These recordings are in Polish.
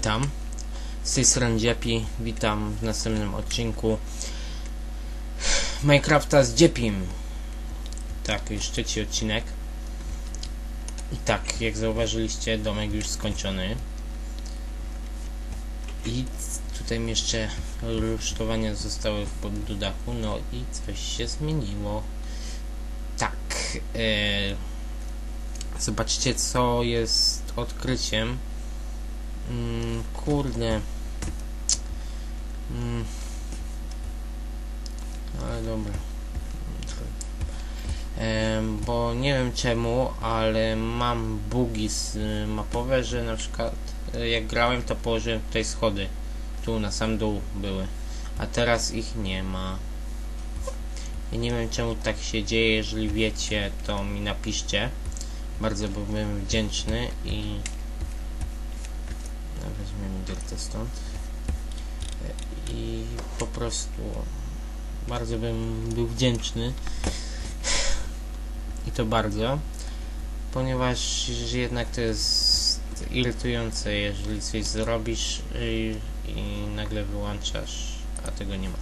Witam. Z tej strony Dziepi. Witam w następnym odcinku Minecrafta z Dziepim. Tak, już trzeci odcinek. I tak, jak zauważyliście, domek już skończony. I tutaj jeszcze rusztowania zostały pod do dachu, no i coś się zmieniło. Tak, e, zobaczcie co jest odkryciem. Mm, kurde. Mm. Ale dobra. Bo nie wiem czemu, ale mam bugi z y, mapowe, że na przykład y, jak grałem to położyłem tutaj schody. Tu na sam dół były. A teraz ich nie ma. Ja nie wiem czemu tak się dzieje, jeżeli wiecie to mi napiszcie. Bardzo byłbym wdzięczny i dirtę stąd. I po prostu bardzo bym był wdzięczny. I to bardzo ponieważ jednak to jest irytujące jeżeli coś zrobisz i, i nagle wyłączasz a tego nie ma.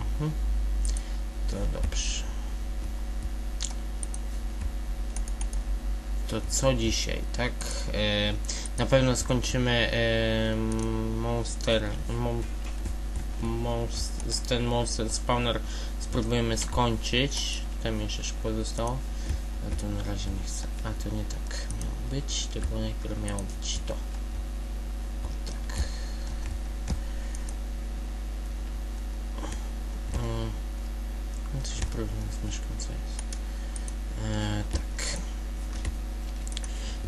Mhm. to dobrze to co dzisiaj, tak? E, na pewno skończymy e, Monster, mon, monst, ten Monster Spawner spróbujemy skończyć. Tam jeszcze szkło zostało. A to na razie nie chcę. A to nie tak miało być, tylko najpierw miało być to. Tak. Mm. No coś problem z myszką, co jest? E, tak.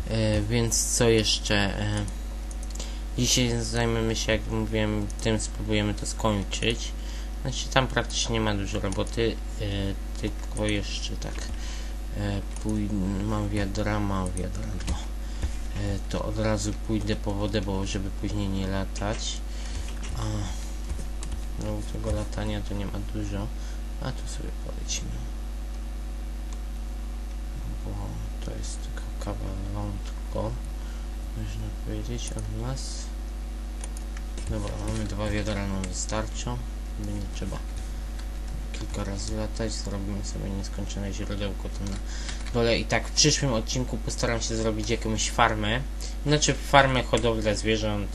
E, więc co jeszcze? E, dzisiaj zajmiemy się, jak mówiłem, tym spróbujemy to skończyć. Znaczy tam praktycznie nie ma dużo roboty, e, tylko jeszcze tak e, pój- mam wiadra, mam wiadra, no. E, to od razu pójdę po wodę, bo żeby później nie latać. A no tego latania to nie ma dużo, a tu sobie polecimy. Bo to jest tylko kawałątko, można powiedzieć, od nas. Dobra, mamy dwa wiadra, nam wystarczą. Będzie trzeba kilka razy latać. Zrobimy sobie nieskończone źródełko tam na dole. I tak w przyszłym odcinku postaram się zrobić jakąś farmę. Znaczy farmę, hodowlę zwierząt.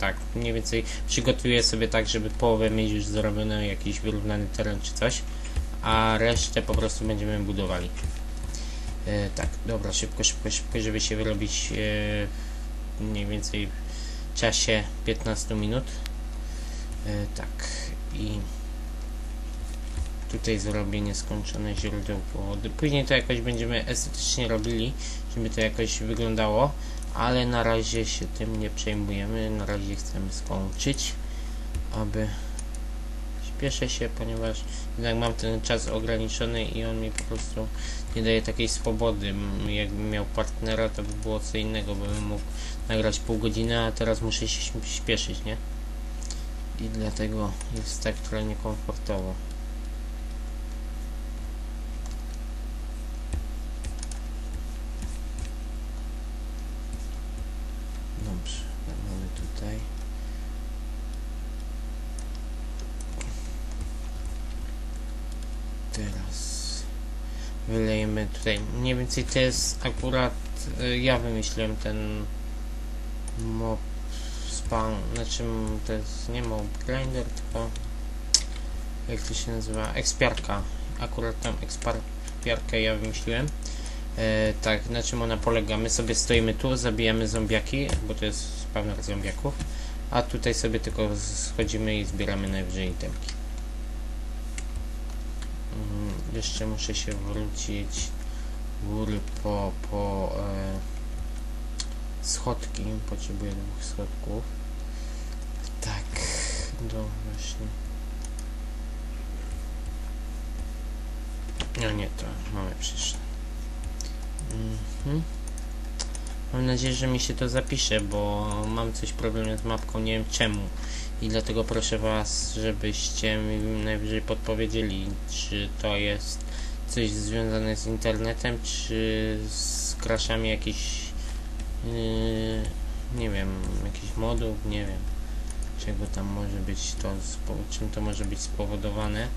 Tak, mniej więcej przygotuję sobie tak, żeby połowę mieć już zrobione, jakiś wyrównany teren czy coś. A resztę po prostu będziemy budowali. E, tak, dobra, szybko, szybko, szybko, żeby się wyrobić e, mniej więcej w czasie 15 minut. E, tak, i tutaj zrobię nieskończone źródełko wody. Później to jakoś będziemy estetycznie robili, żeby to jakoś wyglądało, ale na razie się tym nie przejmujemy. Na razie chcemy skończyć, aby śpieszę się, ponieważ jednak mam ten czas ograniczony i on mi po prostu nie daje takiej swobody. Jakbym miał partnera, to by było co innego, bo bym mógł nagrać pół godziny, a teraz muszę się śpieszyć, nie? I dlatego jest tak trochę niekomfortowo. Dobrze, tak mamy tutaj. Teraz wylejemy tutaj. Mniej więcej to jest akurat y, ja wymyśliłem ten mob spawn, znaczy to jest nie mob grinder, tylko jak to się nazywa? Ekspiarka. Akurat tam ekspiarkę ja wymyśliłem. E, tak, na czym ona polega? My sobie stoimy tu, zabijamy zombiaki, bo to jest spawner zombiaków, a tutaj sobie tylko schodzimy i zbieramy najwyżej itemki. Jeszcze muszę się wrócić góry po, po e, schodki. Potrzebuję dwóch schodków. Tak, no właśnie. No nie, to mamy przecież. Mhm. Mam nadzieję, że mi się to zapisze, bo mam coś problem z mapką, nie wiem czemu. I dlatego proszę Was, żebyście mi najwyżej podpowiedzieli, czy to jest coś związane z internetem, czy z crashami jakiś yy, nie wiem, jakiś modów, nie wiem czego tam może być to, czym to może być spowodowane.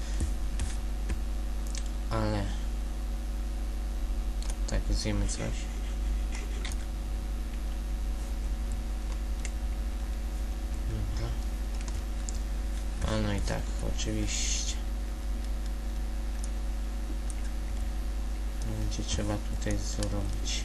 Ale tak, zjemy coś Dobra. A no i tak, oczywiście. Będzie trzeba tutaj zrobić.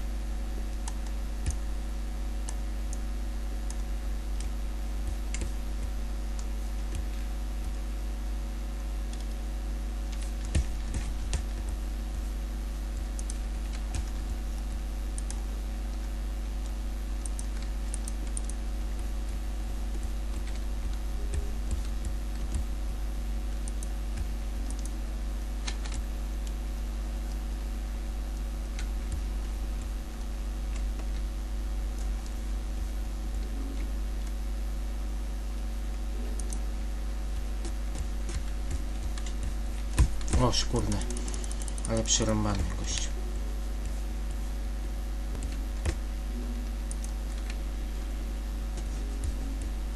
O szkurne. Ale przerąbany gościu.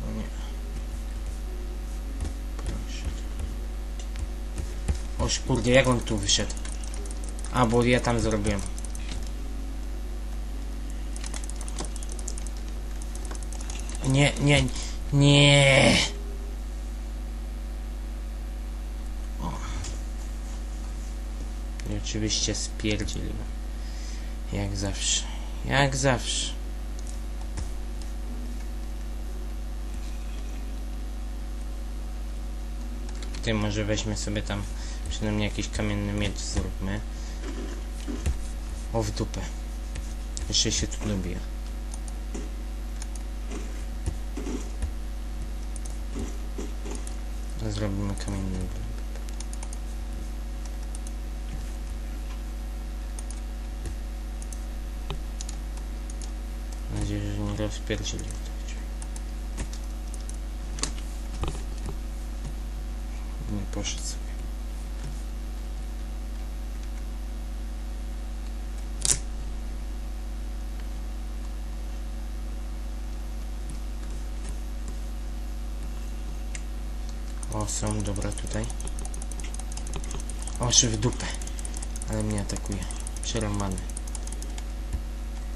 O nie. Szkurde, jak on tu wyszedł? A, bo ja tam zrobiłem. Nie, nie, nie. Oczywiście spierdzieliłem. Jak zawsze. Jak zawsze. Ty może weźmy sobie tam przynajmniej jakiś kamienny miecz zróbmy. O w dupę. Jeszcze się tu dobija. Zrobimy kamienny miecz. Mam nie rozpierdzieli tych drzwi. Nie poszedł sobie. O, są, dobra, tutaj. Oszy w dupę. Ale mnie atakuje. Przerąbany.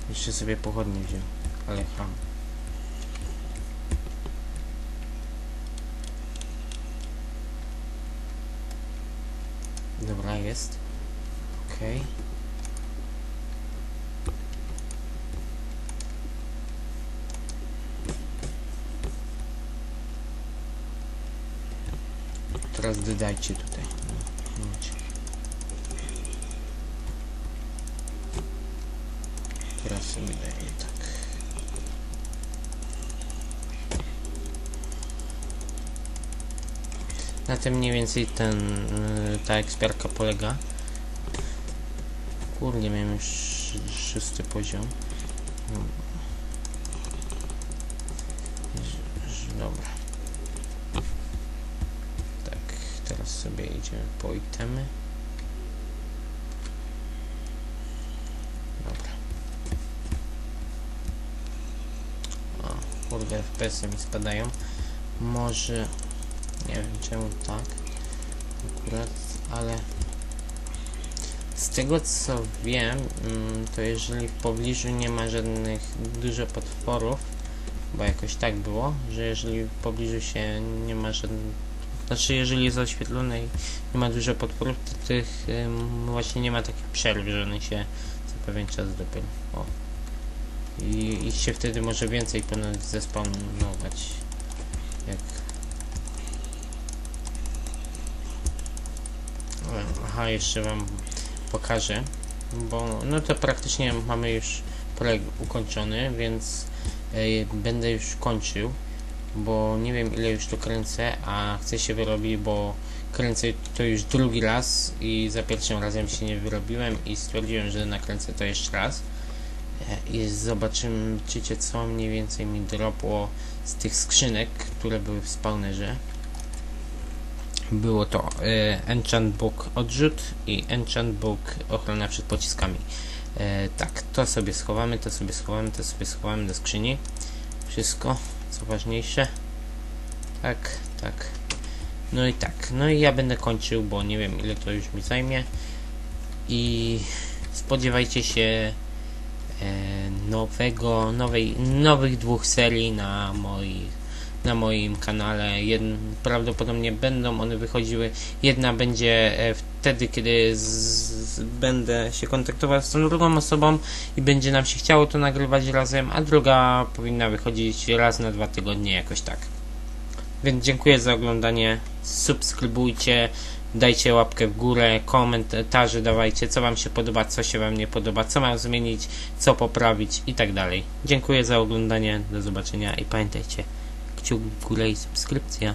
Jeszcze sobie pochodnie wziął, ale ham. Dobra, jest. Okej. Okay. Teraz dodajcie tutaj. Teraz sobie daję tak. Na tym mniej więcej ten, y, ta ekspiarka polega. Kurde, miałem już szósty poziom. Dobra. Tak, teraz sobie idziemy po itemy. Dobra. O, kurde, FPS-y mi spadają. Może... Nie wiem czemu tak. Akurat, ale... Z tego co wiem, mm, to jeżeli w pobliżu nie ma żadnych dużo potworów, bo jakoś tak było, że jeżeli w pobliżu się nie ma żadnych... Znaczy, jeżeli jest oświetlone i nie ma dużo potworów, to tych ym, właśnie nie ma takich przerw, że one się co pewien czas dopiero. O. I ich się wtedy może więcej ponad zespawnować. Jak Aha, jeszcze wam pokażę, bo no to praktycznie mamy już projekt ukończony, więc e, będę już kończył, bo nie wiem ile już to kręcę, a chcę się wyrobić, bo kręcę to już drugi raz i za pierwszym razem się nie wyrobiłem i stwierdziłem, że nakręcę to jeszcze raz. E, I zobaczymy, co mniej więcej mi dropło z tych skrzynek, które były w spawnerze było to e, Enchant Book odrzut i Enchant Book ochrona przed pociskami. E, tak, to sobie schowamy, to sobie schowamy, to sobie schowamy do skrzyni. Wszystko, co ważniejsze. Tak, tak. No i tak, no i ja będę kończył, bo nie wiem ile to już mi zajmie. I spodziewajcie się e, nowego, nowej, nowych dwóch serii na moich na moim kanale. Jed, prawdopodobnie będą one wychodziły. Jedna będzie e, wtedy, kiedy z, z, będę się kontaktował z tą drugą osobą i będzie nam się chciało to nagrywać razem, a druga powinna wychodzić raz na dwa tygodnie, jakoś tak. Więc dziękuję za oglądanie. Subskrybujcie, dajcie łapkę w górę, komentarze dawajcie, co Wam się podoba, co się Wam nie podoba, co mam zmienić, co poprawić i tak dalej. Dziękuję za oglądanie, do zobaczenia i pamiętajcie, kciuk w górę i.